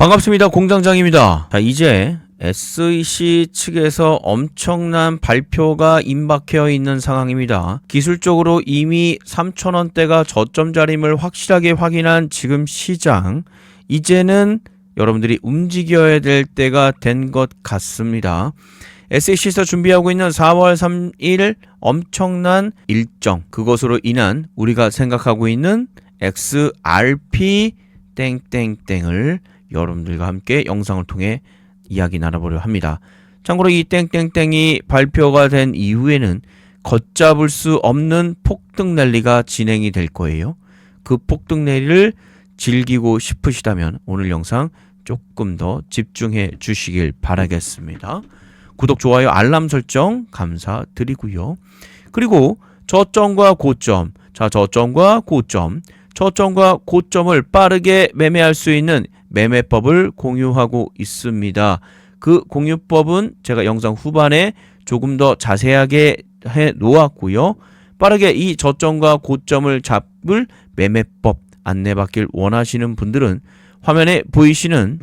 반갑습니다. 공장장입니다. 자, 이제 SEC 측에서 엄청난 발표가 임박해 있는 상황입니다. 기술적으로 이미 3,000원대가 저점 자림을 확실하게 확인한 지금 시장, 이제는 여러분들이 움직여야 될 때가 된 것 같습니다. SEC에서 준비하고 있는 4월 3일 엄청난 일정, 그것으로 인한 우리가 생각하고 있는 XRP 땡땡땡을 여러분들과 함께 영상을 통해 이야기 나눠보려 합니다. 참고로 이 땡땡땡이 발표가 된 이후에는 걷잡을 수 없는 폭등 랠리가 진행이 될 거예요. 그 폭등 랠리를 즐기고 싶으시다면 오늘 영상 조금 더 집중해 주시길 바라겠습니다. 구독, 좋아요, 알람 설정 감사드리고요. 그리고 저점과 고점, 자 저점과 고점, 저점과 고점을 빠르게 매매할 수 있는 매매법을 공유하고 있습니다. 그 공유법은 제가 영상 후반에 조금 더 자세하게 해 놓았고요. 빠르게 이 저점과 고점을 잡을 매매법 안내받길 원하시는 분들은 화면에 보이시는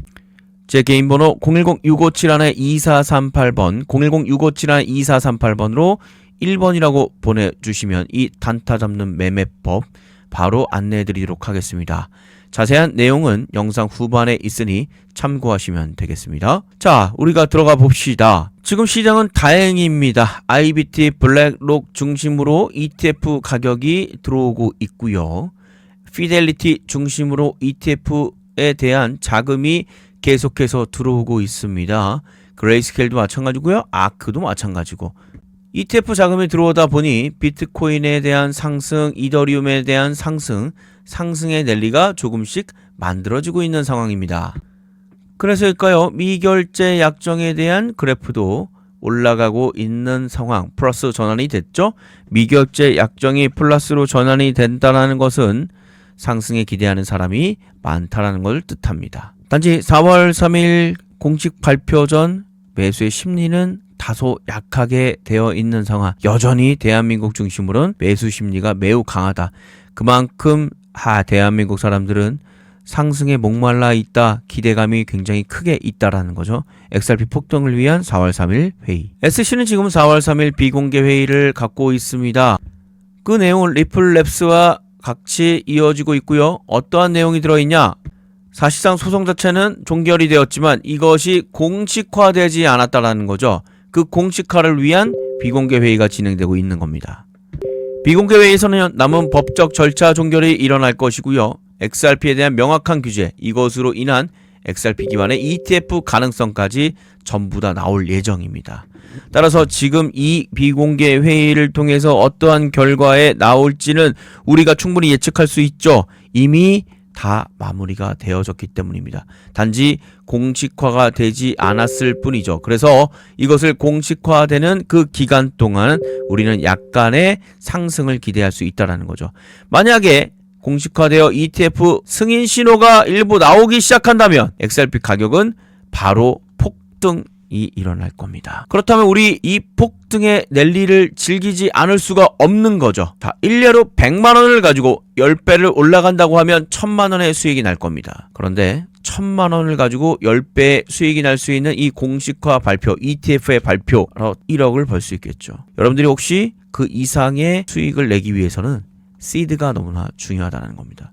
제 개인 번호 010-657-2438번 010-657-2438번으로 1번이라고 보내주시면 이 단타 잡는 매매법 바로 안내해 드리도록 하겠습니다. 자세한 내용은 영상 후반에 있으니 참고하시면 되겠습니다. 자, 우리가 들어가 봅시다. 지금 시장은 다행입니다. IBT 블랙록 중심으로 ETF 가격이 들어오고 있고요. 피델리티 중심으로 ETF에 대한 자금이 계속해서 들어오고 있습니다. 그레이스케일도 마찬가지고요. 아크도 마찬가지고. ETF 자금이 들어오다 보니 비트코인에 대한 상승, 이더리움에 대한 상승, 상승의 랠리가 조금씩 만들어지고 있는 상황입니다. 그래서일까요? 미결제 약정에 대한 그래프도 올라가고 있는 상황, 플러스 전환이 됐죠? 미결제 약정이 플러스로 전환이 된다는 것은 상승에 기대하는 사람이 많다라는 걸 뜻합니다. 단지 4월 3일 공식 발표 전 매수의 심리는 다소 약하게 되어 있는 상황. 여전히 대한민국 중심으로는 매수 심리가 매우 강하다. 그만큼 하 대한민국 사람들은 상승에 목말라 있다. 기대감이 굉장히 크게 있다라는 거죠. XRP 폭등을 위한 4월 3일 회의. SC는 지금 4월 3일 비공개 회의를 갖고 있습니다. 그 내용은 리플랩스와 같이 이어지고 있고요. 어떠한 내용이 들어있냐? 사실상 소송 자체는 종결이 되었지만 이것이 공식화되지 않았다라는 거죠. 그 공식화를 위한 비공개 회의가 진행되고 있는 겁니다. 비공개 회의에서는 남은 법적 절차 종결이 일어날 것이고요. XRP에 대한 명확한 규제, 이것으로 인한 XRP 기반의 ETF 가능성까지 전부 다 나올 예정입니다. 따라서 지금 이 비공개 회의를 통해서 어떠한 결과에 나올지는 우리가 충분히 예측할 수 있죠. 이미 다 마무리가 되어졌기 때문입니다. 단지 공식화가 되지 않았을 뿐이죠. 그래서 이것을 공식화되는 그 기간 동안 우리는 약간의 상승을 기대할 수 있다라는 거죠. 만약에 공식화되어 ETF 승인 신호가 일부 나오기 시작한다면 XRP 가격은 바로 폭등 이 일어날 겁니다. 그렇다면 우리 이 폭등의 랠리를 즐기지 않을 수가 없는 거죠. 자, 일례로 100만 원을 가지고 10배를 올라간다고 하면 1000만 원의 수익이 날 겁니다. 그런데 1000만 원을 가지고 10배의 수익이 날 수 있는 이 공식화 발표, ETF의 발표로 1억을 벌 수 있겠죠. 여러분들이 혹시 그 이상의 수익을 내기 위해서는 시드가 너무나 중요하다는 겁니다.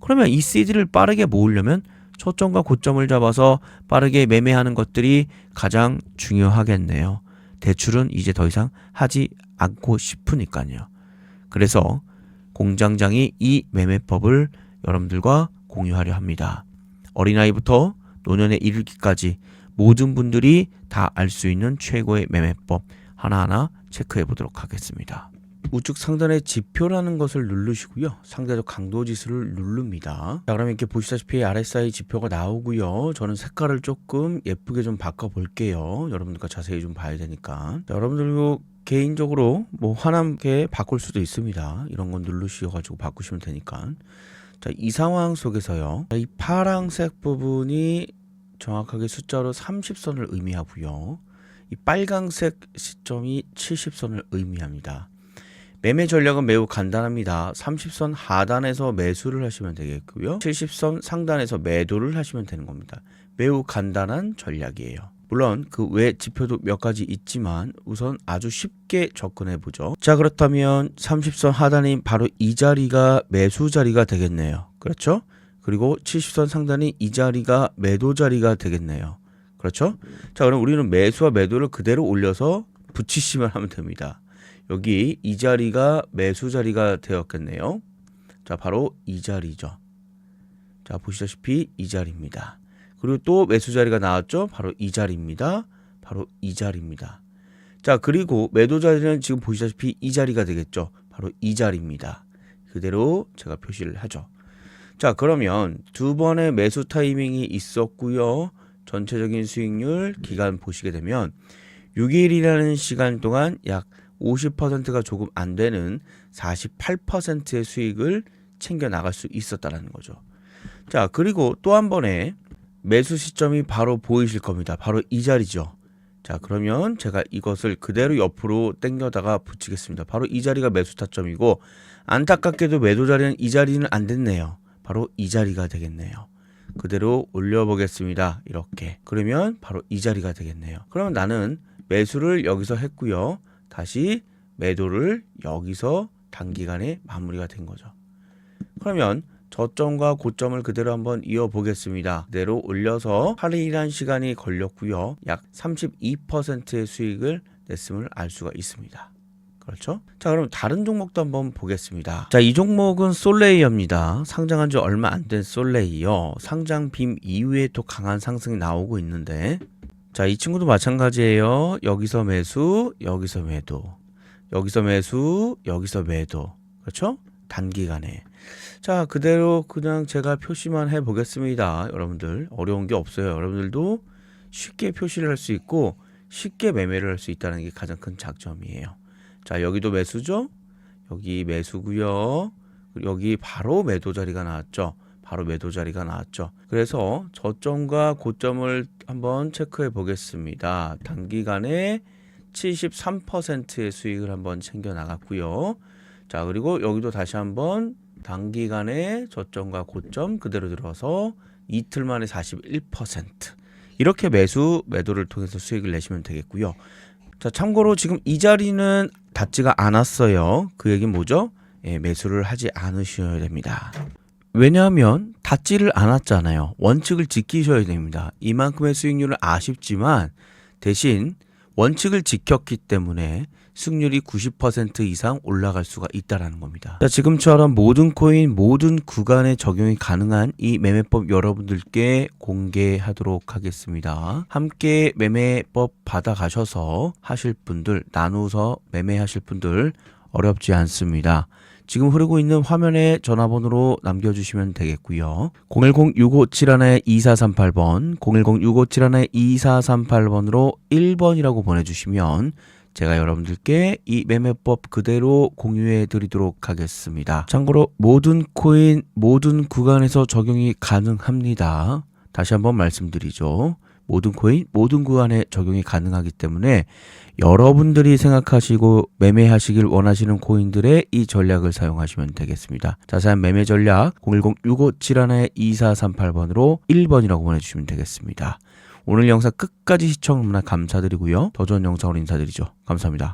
그러면 이 시드를 빠르게 모으려면 초점과 고점을 잡아서 빠르게 매매하는 것들이 가장 중요하겠네요. 대출은 이제 더 이상 하지 않고 싶으니까요. 그래서 공장장이 이 매매법을 여러분들과 공유하려 합니다. 어린아이부터 노년에 이르기까지 모든 분들이 다 알 수 있는 최고의 매매법 하나하나 체크해 보도록 하겠습니다. 우측 상단에 지표라는 것을 누르시고요. 상대적 강도 지수를 누릅니다. 자, 그러면 이렇게 보시다시피 RSI 지표가 나오고요. 저는 색깔을 조금 예쁘게 좀 바꿔 볼게요. 여러분들과 자세히 좀 봐야 되니까. 자, 여러분들도 개인적으로 뭐 환함게 바꿀 수도 있습니다. 이런 건 누르셔가지고 바꾸시면 되니까. 자, 이 상황 속에서요. 이 파랑색 부분이 정확하게 숫자로 30선을 의미하고요. 이 빨강색 시점이 70선을 의미합니다. 매매 전략은 매우 간단합니다. 30선 하단에서 매수를 하시면 되겠고요. 70선 상단에서 매도를 하시면 되는 겁니다. 매우 간단한 전략이에요. 물론 그 외 지표도 몇 가지 있지만 우선 아주 쉽게 접근해 보죠. 자, 그렇다면 30선 하단인 바로 이 자리가 매수 자리가 되겠네요. 그렇죠? 그리고 70선 상단이 이 자리가 매도 자리가 되겠네요. 그렇죠? 자, 그럼 우리는 매수와 매도를 그대로 올려서 붙이시면 하면 됩니다. 여기 이 자리가 매수 자리가 되었겠네요. 자, 바로 이 자리죠. 자, 보시다시피 이 자리입니다. 그리고 또 매수 자리가 나왔죠? 바로 이 자리입니다. 바로 이 자리입니다. 자, 그리고 매도 자리는 지금 보시다시피 이 자리가 되겠죠? 바로 이 자리입니다. 그대로 제가 표시를 하죠. 자, 그러면 두 번의 매수 타이밍이 있었고요. 전체적인 수익률 기간 보시게 되면 6일이라는 시간 동안 약 50%가 조금 안 되는 48%의 수익을 챙겨 나갈 수 있었다라는 거죠. 자, 그리고 또 한 번에 매수 시점이 바로 보이실 겁니다. 바로 이 자리죠. 자, 그러면 제가 이것을 그대로 옆으로 당겨다가 붙이겠습니다. 바로 이 자리가 매수 타점이고 안타깝게도 매도 자리는 이 자리는 안 됐네요. 바로 이 자리가 되겠네요. 그대로 올려보겠습니다. 이렇게. 그러면 바로 이 자리가 되겠네요. 그러면 나는 매수를 여기서 했고요. 다시 매도를 여기서 단기간에 마무리가 된 거죠. 그러면 저점과 고점을 그대로 한번 이어보겠습니다. 그대로 올려서 8일이란 시간이 걸렸고요. 약 32%의 수익을 냈음을 알 수가 있습니다. 그렇죠? 자, 그럼 다른 종목도 한번 보겠습니다. 자, 이 종목은 솔레이어입니다. 상장한 지 얼마 안 된 솔레이어. 상장 빔 이후에 또 강한 상승이 나오고 있는데 자, 이 친구도 마찬가지예요. 여기서 매수, 여기서 매도. 여기서 매수, 여기서 매도. 그렇죠? 단기간에. 자, 그대로 그냥 제가 표시만 해 보겠습니다. 여러분들. 어려운 게 없어요. 여러분들도 쉽게 표시를 할 수 있고 쉽게 매매를 할 수 있다는 게 가장 큰 장점이에요. 자, 여기도 매수죠? 여기 매수고요. 여기 바로 매도 자리가 나왔죠. 바로 매도 자리가 나왔죠. 그래서 저점과 고점을 한번 체크해 보겠습니다. 단기간에 73%의 수익을 한번 챙겨 나갔고요. 자, 그리고 여기도 다시 한번 단기간에 저점과 고점 그대로 들어서 이틀 만에 41% 이렇게 매수 매도를 통해서 수익을 내시면 되겠고요. 자, 참고로 지금 이 자리는 닿지가 않았어요. 그 얘기는 뭐죠? 예, 매수를 하지 않으셔야 됩니다. 왜냐하면 닿지를 않았잖아요. 원칙을 지키셔야 됩니다. 이만큼의 수익률은 아쉽지만 대신 원칙을 지켰기 때문에 승률이 90% 이상 올라갈 수가 있다라는 겁니다. 자, 지금처럼 모든 코인 모든 구간에 적용이 가능한 이 매매법 여러분들께 공개하도록 하겠습니다. 함께 매매법 받아가셔서 하실 분들 나누어서 매매하실 분들 어렵지 않습니다. 지금 흐르고 있는 화면에 전화번호로 남겨주시면 되겠고요. 010-6571-2438번, 010-6571-2438번으로 1번이라고 보내주시면 제가 여러분들께 이 매매법 그대로 공유해 드리도록 하겠습니다. 참고로 모든 코인, 모든 구간에서 적용이 가능합니다. 다시 한번 말씀드리죠. 모든 코인, 모든 구간에 적용이 가능하기 때문에 여러분들이 생각하시고 매매하시길 원하시는 코인들의 이 전략을 사용하시면 되겠습니다. 자세한 매매 전략 010-6571-2438번으로 1번이라고 보내주시면 되겠습니다. 오늘 영상 끝까지 시청 너무나 감사드리고요. 더 좋은 영상으로 인사드리죠. 감사합니다.